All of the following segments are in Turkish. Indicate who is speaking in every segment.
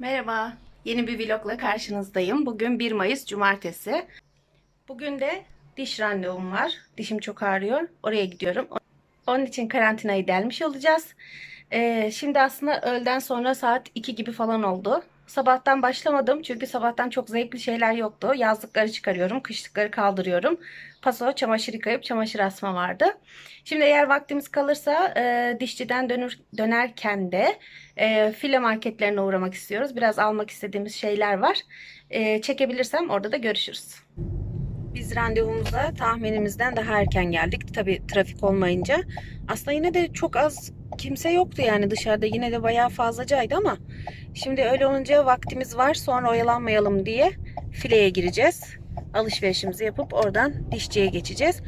Speaker 1: Merhaba, yeni bir vlogla karşınızdayım. Bugün 1 Mayıs Cumartesi. Bugün de diş randevum var. Dişim çok ağrıyor. Oraya gidiyorum. Onun için karantinayı delmiş olacağız. Ee, şimdi aslında öğleden sonra saat 2 gibi falan oldu. Sabahtan başlamadım çünkü sabahtan çok zevkli şeyler yoktu. Yazlıkları çıkarıyorum, kışlıkları kaldırıyorum. Paso, çamaşır yıkayıp çamaşır asma vardı. Şimdi eğer vaktimiz kalırsa e, dişçiden dönür, dönerken de e, file marketlerine uğramak istiyoruz. Biraz almak istediğimiz şeyler var. E, çekebilirsem orada da görüşürüz. Biz randevumuza tahminimizden daha erken geldik. Tabii trafik olmayınca. Aslında yine de çok az kimse yoktu yani dışarıda. Yine de bayağı fazlacaydı ama şimdi öyle olunca vaktimiz var. Sonra oyalanmayalım diye fileye gireceğiz. Alışverişimizi yapıp oradan dişçiye geçeceğiz.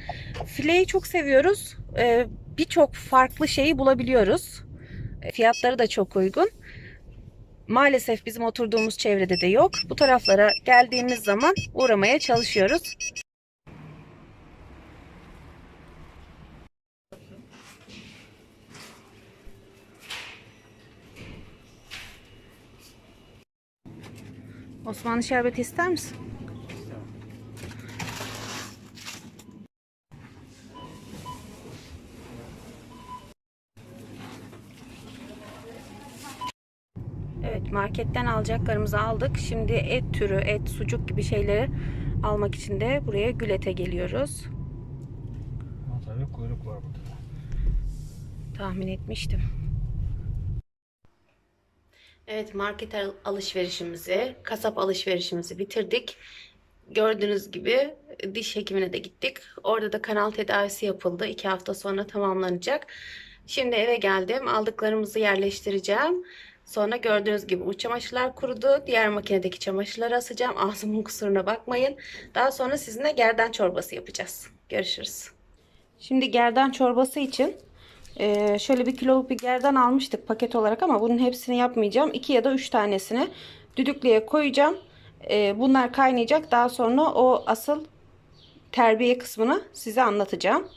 Speaker 1: Fileyi çok seviyoruz. Ee, Birçok farklı şeyi bulabiliyoruz. Fiyatları da çok uygun. Maalesef bizim oturduğumuz çevrede de yok. Bu taraflara geldiğimiz zaman uğramaya çalışıyoruz. Osmanlı şerbeti ister misin? Evet marketten alacaklarımızı aldık. Şimdi et türü, et, sucuk gibi şeyleri almak için de buraya Gület'e geliyoruz.
Speaker 2: Tabii kuyruk var burada. da.
Speaker 1: Tahmin etmiştim. Evet market al- alışverişimizi, kasap alışverişimizi bitirdik. Gördüğünüz gibi diş hekimine de gittik. Orada da kanal tedavisi yapıldı. İki hafta sonra tamamlanacak. Şimdi eve geldim. Aldıklarımızı yerleştireceğim. Sonra gördüğünüz gibi uç çamaşırlar kurudu. Diğer makinedeki çamaşırları asacağım. Ağzımın kusuruna bakmayın. Daha sonra sizinle gerdan çorbası yapacağız. Görüşürüz. Şimdi gerdan çorbası için ee, şöyle bir kiloluk bir gerdan almıştık paket olarak ama bunun hepsini yapmayacağım. 2 ya da 3 tanesini düdüklüye koyacağım. Ee, bunlar kaynayacak. Daha sonra o asıl terbiye kısmını size anlatacağım.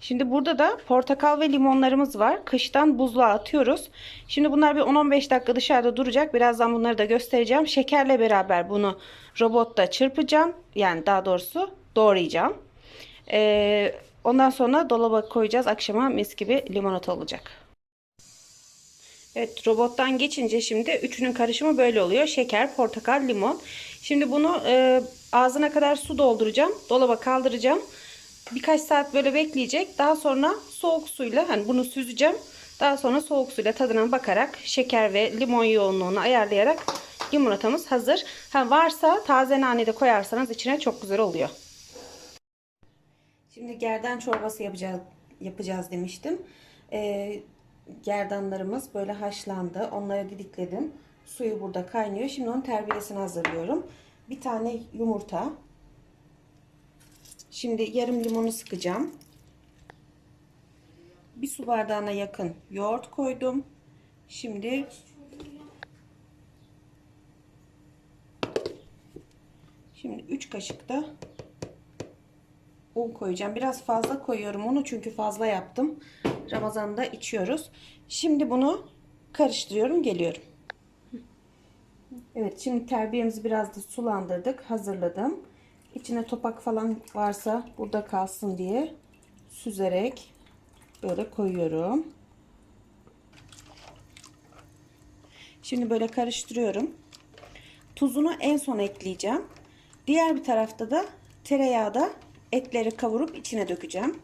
Speaker 1: Şimdi burada da portakal ve limonlarımız var. Kıştan buzluğa atıyoruz. Şimdi bunlar bir 10-15 dakika dışarıda duracak. Birazdan bunları da göstereceğim. Şekerle beraber bunu robotta çırpacağım. Yani daha doğrusu doğrayacağım. Ee, ondan sonra dolaba koyacağız. Akşama mis gibi limonata olacak. Evet robottan geçince şimdi üçünün karışımı böyle oluyor. Şeker, portakal, limon. Şimdi bunu e, ağzına kadar su dolduracağım. Dolaba kaldıracağım. Birkaç saat böyle bekleyecek. Daha sonra soğuk suyla hani bunu süzeceğim. Daha sonra soğuk suyla tadına bakarak şeker ve limon yoğunluğunu ayarlayarak limonatamız hazır. Ha varsa taze nane de koyarsanız içine çok güzel oluyor. Şimdi gerdan çorbası yapacağız yapacağız demiştim. Ee, gerdanlarımız böyle haşlandı. Onları didikledim. Suyu burada kaynıyor. Şimdi onun terbiyesini hazırlıyorum. Bir tane yumurta. Şimdi yarım limonu sıkacağım. Bir su bardağına yakın yoğurt koydum. Şimdi Şimdi 3 kaşık da un koyacağım. Biraz fazla koyuyorum onu çünkü fazla yaptım. Ramazan'da içiyoruz. Şimdi bunu karıştırıyorum, geliyorum. Evet, şimdi terbiyemizi biraz da sulandırdık, hazırladım. İçine topak falan varsa burada kalsın diye süzerek böyle koyuyorum. Şimdi böyle karıştırıyorum. Tuzunu en son ekleyeceğim. Diğer bir tarafta da tereyağı da etleri kavurup içine dökeceğim.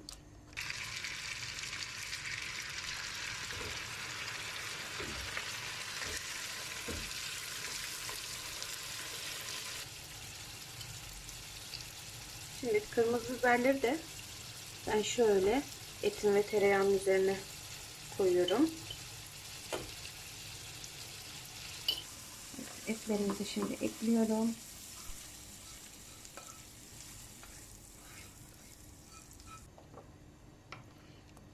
Speaker 1: Şimdi kırmızı biberleri de ben şöyle etin ve tereyağının üzerine koyuyorum. Etlerimizi şimdi ekliyorum.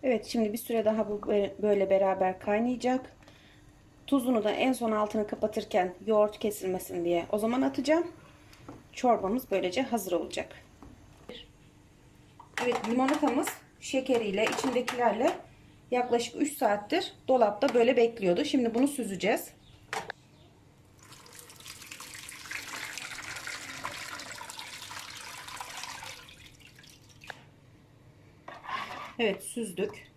Speaker 1: Evet şimdi bir süre daha bu böyle beraber kaynayacak. Tuzunu da en son altını kapatırken yoğurt kesilmesin diye o zaman atacağım. Çorbamız böylece hazır olacak. Evet limonatamız şekeriyle içindekilerle yaklaşık 3 saattir dolapta böyle bekliyordu. Şimdi bunu süzeceğiz. Evet süzdük.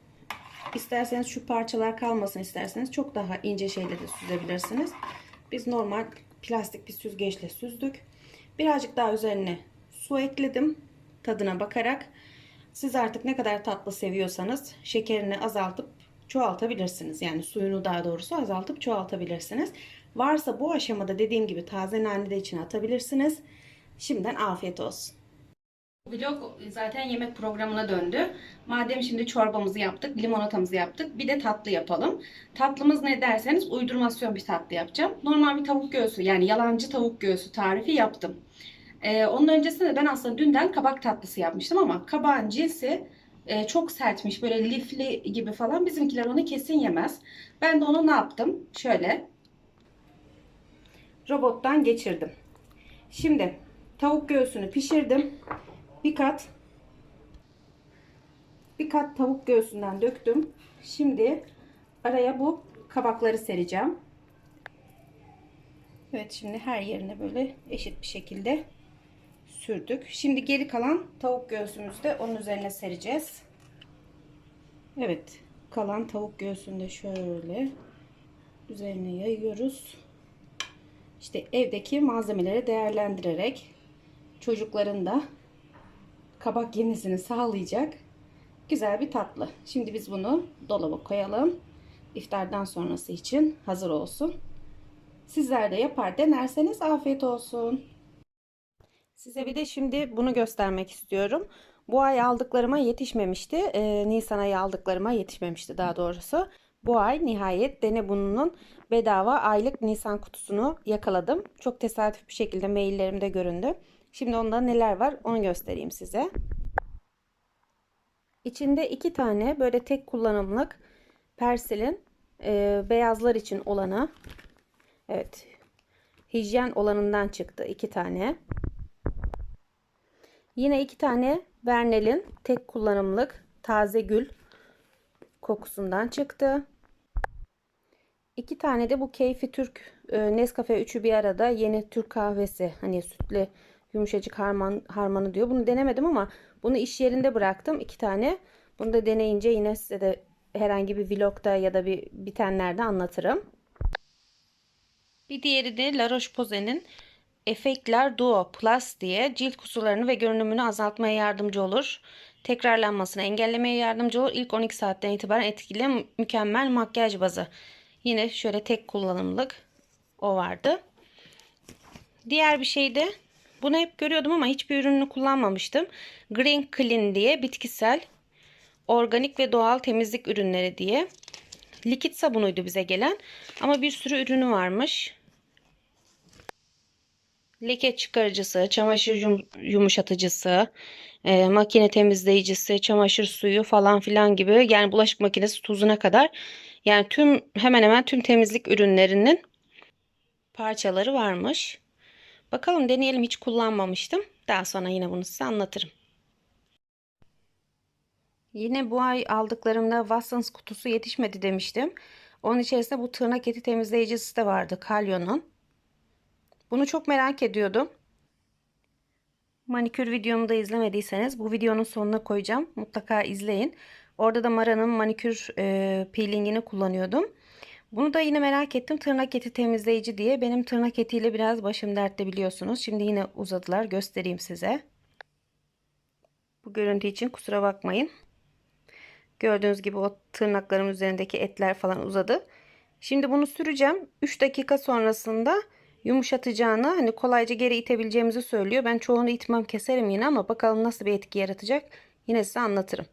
Speaker 1: İsterseniz şu parçalar kalmasın isterseniz çok daha ince şeyle de süzebilirsiniz. Biz normal plastik bir süzgeçle süzdük. Birazcık daha üzerine su ekledim tadına bakarak. Siz artık ne kadar tatlı seviyorsanız şekerini azaltıp çoğaltabilirsiniz. Yani suyunu daha doğrusu azaltıp çoğaltabilirsiniz. Varsa bu aşamada dediğim gibi taze nane de içine atabilirsiniz. Şimdiden afiyet olsun. Vlog zaten yemek programına döndü. Madem şimdi çorbamızı yaptık, limonatamızı yaptık, bir de tatlı yapalım. Tatlımız ne derseniz uydurmasyon bir tatlı yapacağım. Normal bir tavuk göğsü yani yalancı tavuk göğsü tarifi yaptım. Ee, onun öncesinde ben aslında dünden kabak tatlısı yapmıştım ama kabağın cinsi e, çok sertmiş. Böyle lifli gibi falan. Bizimkiler onu kesin yemez. Ben de onu ne yaptım? Şöyle robottan geçirdim. Şimdi tavuk göğsünü pişirdim. Bir kat bir kat tavuk göğsünden döktüm. Şimdi araya bu kabakları sereceğim. Evet şimdi her yerine böyle eşit bir şekilde sürdük. Şimdi geri kalan tavuk göğsümüzü de onun üzerine sereceğiz. Evet kalan tavuk göğsünü de şöyle üzerine yayıyoruz. İşte evdeki malzemeleri değerlendirerek çocukların da kabak yemesini sağlayacak güzel bir tatlı. Şimdi biz bunu dolaba koyalım. İftardan sonrası için hazır olsun. Sizler de yapar denerseniz afiyet olsun. Size bir de şimdi bunu göstermek istiyorum. Bu ay aldıklarıma yetişmemişti. Ee, Nisan ayı aldıklarıma yetişmemişti daha doğrusu. Bu ay nihayet Denebun'un bedava aylık Nisan kutusunu yakaladım. Çok tesadüf bir şekilde maillerimde göründü. Şimdi onda neler var onu göstereyim size. İçinde iki tane böyle tek kullanımlık persilin e, beyazlar için olanı. Evet. Hijyen olanından çıktı iki tane. Yine iki tane Vernel'in tek kullanımlık taze gül kokusundan çıktı. İki tane de bu Keyfi Türk e, Nescafe üçü bir arada yeni Türk kahvesi hani sütlü yumuşacık harman, harmanı diyor. Bunu denemedim ama bunu iş yerinde bıraktım iki tane. Bunu da deneyince yine size de herhangi bir vlogda ya da bir bitenlerde anlatırım. Bir diğeri de La Roche-Posay'nin Efektler Duo Plus diye cilt kusurlarını ve görünümünü azaltmaya yardımcı olur. Tekrarlanmasını engellemeye yardımcı olur. İlk 12 saatten itibaren etkili mükemmel makyaj bazı. Yine şöyle tek kullanımlık o vardı. Diğer bir şey de bunu hep görüyordum ama hiçbir ürününü kullanmamıştım. Green Clean diye bitkisel, organik ve doğal temizlik ürünleri diye. Likit sabunuydu bize gelen. Ama bir sürü ürünü varmış. Leke çıkarıcısı, çamaşır yum yumuşatıcısı, e, makine temizleyicisi, çamaşır suyu falan filan gibi. Yani bulaşık makinesi tuzuna kadar. Yani tüm hemen hemen tüm temizlik ürünlerinin parçaları varmış. Bakalım deneyelim hiç kullanmamıştım. Daha sonra yine bunu size anlatırım. Yine bu ay aldıklarımda Watsons kutusu yetişmedi demiştim. Onun içerisinde bu tırnak eti temizleyicisi de vardı Kalyon'un. Bunu çok merak ediyordum. Manikür videomu da izlemediyseniz bu videonun sonuna koyacağım. Mutlaka izleyin. Orada da Mara'nın manikür e, peelingini kullanıyordum. Bunu da yine merak ettim. Tırnak eti temizleyici diye. Benim tırnak etiyle biraz başım dertte biliyorsunuz. Şimdi yine uzadılar. Göstereyim size. Bu görüntü için kusura bakmayın. Gördüğünüz gibi o tırnaklarım üzerindeki etler falan uzadı. Şimdi bunu süreceğim. 3 dakika sonrasında yumuşatacağını hani kolayca geri itebileceğimizi söylüyor. Ben çoğunu itmem keserim yine ama bakalım nasıl bir etki yaratacak. Yine size anlatırım.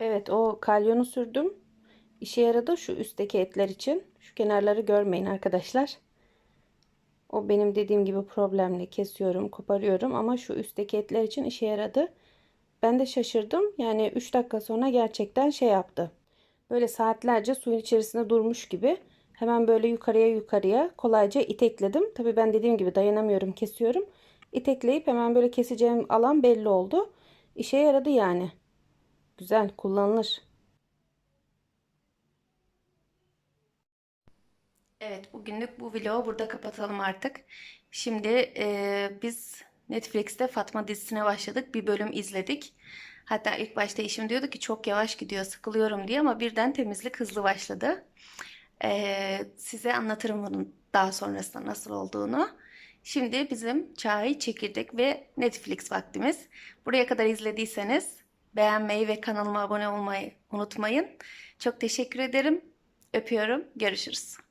Speaker 1: Evet o kalyonu sürdüm. İşe yaradı şu üstteki etler için. Şu kenarları görmeyin arkadaşlar. O benim dediğim gibi problemle kesiyorum, koparıyorum ama şu üstteki etler için işe yaradı. Ben de şaşırdım. Yani 3 dakika sonra gerçekten şey yaptı. Böyle saatlerce suyun içerisinde durmuş gibi. Hemen böyle yukarıya yukarıya kolayca itekledim. Tabii ben dediğim gibi dayanamıyorum, kesiyorum. İtekleyip hemen böyle keseceğim alan belli oldu. İşe yaradı yani. Güzel, kullanılır. Evet, bugünlük bu vlogu burada kapatalım artık. Şimdi e, biz Netflix'te Fatma dizisine başladık. Bir bölüm izledik. Hatta ilk başta eşim diyordu ki çok yavaş gidiyor, sıkılıyorum diye ama birden temizlik hızlı başladı. Ee, size anlatırım bunun daha sonrasında nasıl olduğunu. Şimdi bizim çay, çekirdek ve Netflix vaktimiz. Buraya kadar izlediyseniz beğenmeyi ve kanalıma abone olmayı unutmayın. Çok teşekkür ederim. Öpüyorum. Görüşürüz.